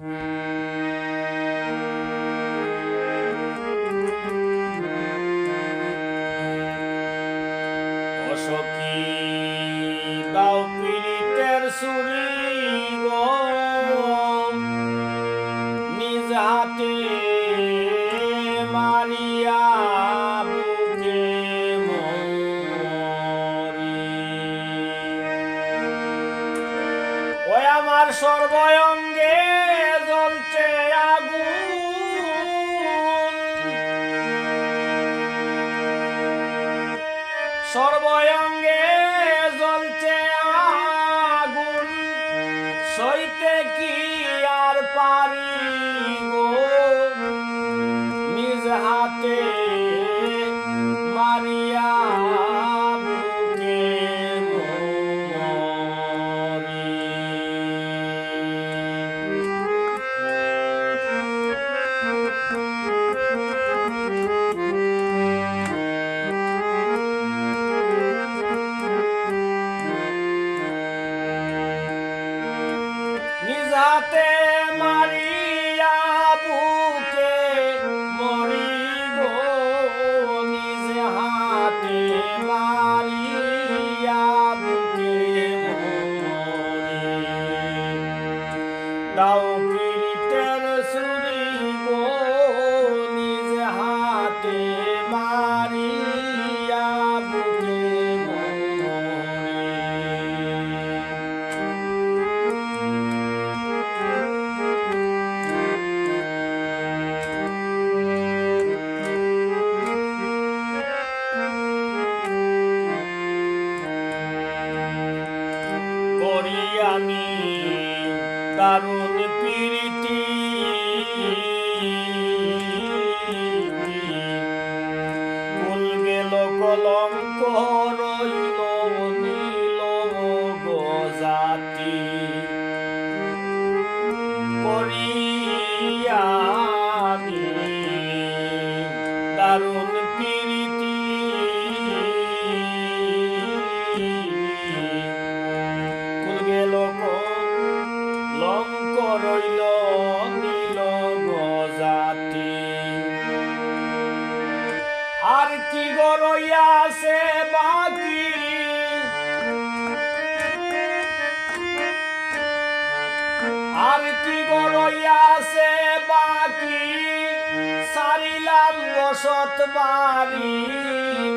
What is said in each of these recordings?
Música গরইয়াছে বাকি আর কি গরইয়াছে বাকি সারিলাম বসত বাড়ি,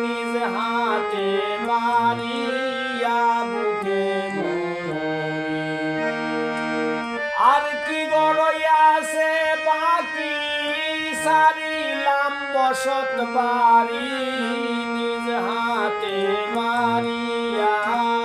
নিজ হাতে মারিয়া বুকে আর কি সারিলাম বসত বাড়ি নিজ হাতে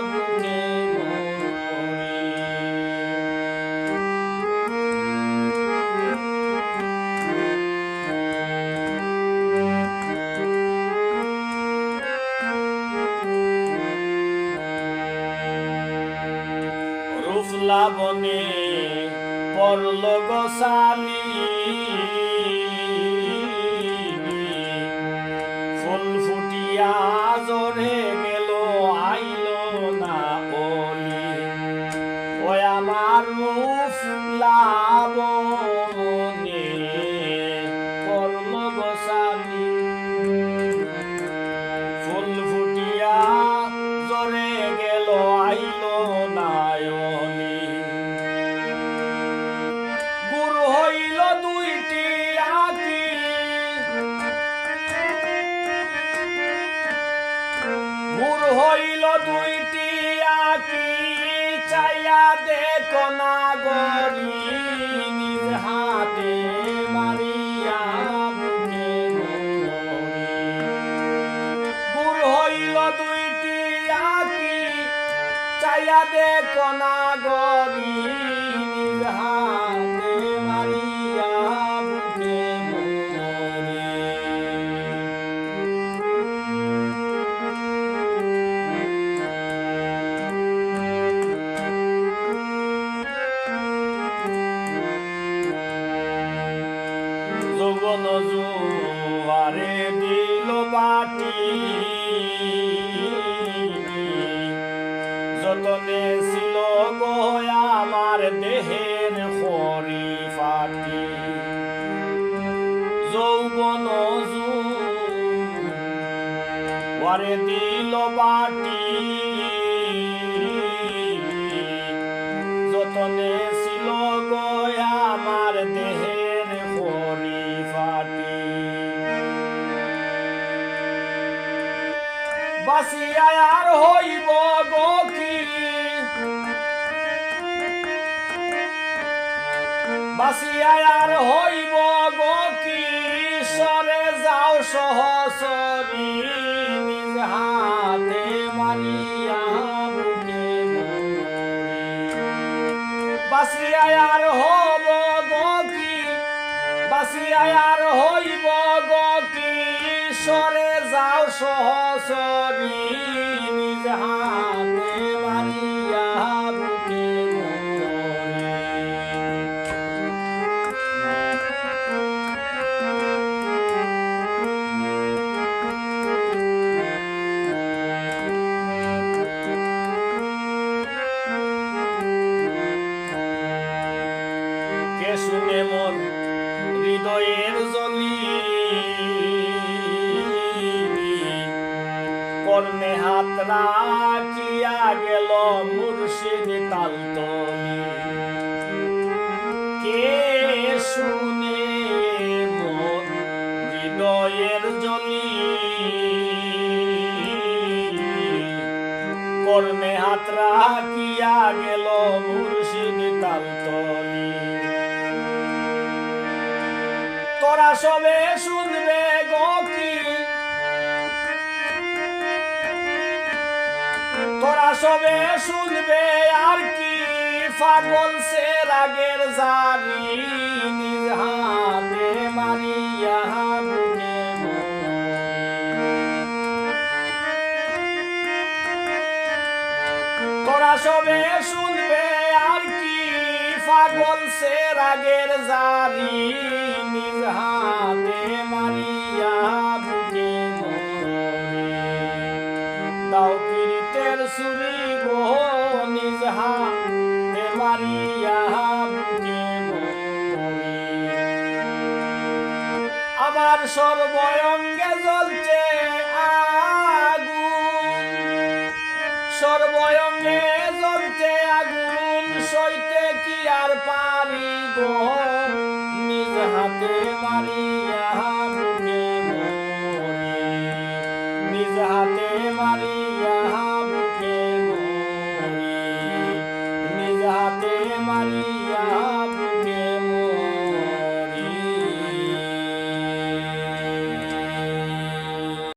হইল দুইটি আকি, চাইয়া দেখো না গরি হাতে মারিয়া বুকে গুর হইল দুইটি আকি, চাইয়া দেখো না আরে দিল বাটি। যতনে ছিল গহয় আমার দেহের ফাটি। যৌবন আরে দিল বাসিয়ায় আর হইব গো কি? বাসিয়ায় আর হইব গো কি? সরে যাও সহসরি নিজ হাতে মারিয়া বুকে। আর হব গো কি? বাসিয়ায় আর হইব গো কি? সরে যাও সহসরি নিজ হাতে। কর্ণে হাত রাখিয়া গেল মুর্শিদ তালতলি কে শুনে হৃদয়ের জলি কর্ণে হাত রাখিয়া গেল মুর্শিদ তালতলি তোরা সবে শুনবে সবে শুনবে আর কি। পাগল সে রাগের জানি নিজ হাতে মারিয়া সবে শুনবে আর কি। পাগল সে রাগের জারি নিজ মারিয়া আমার সর্বয়ঙ্গে জ্বলছে আগুন। সর্বয়ঙ্গে জ্বলছে আগুন, সইতে কি আর পারি গো? নিজ হাতে মারি বুকে নিজ হাতে মারি আহা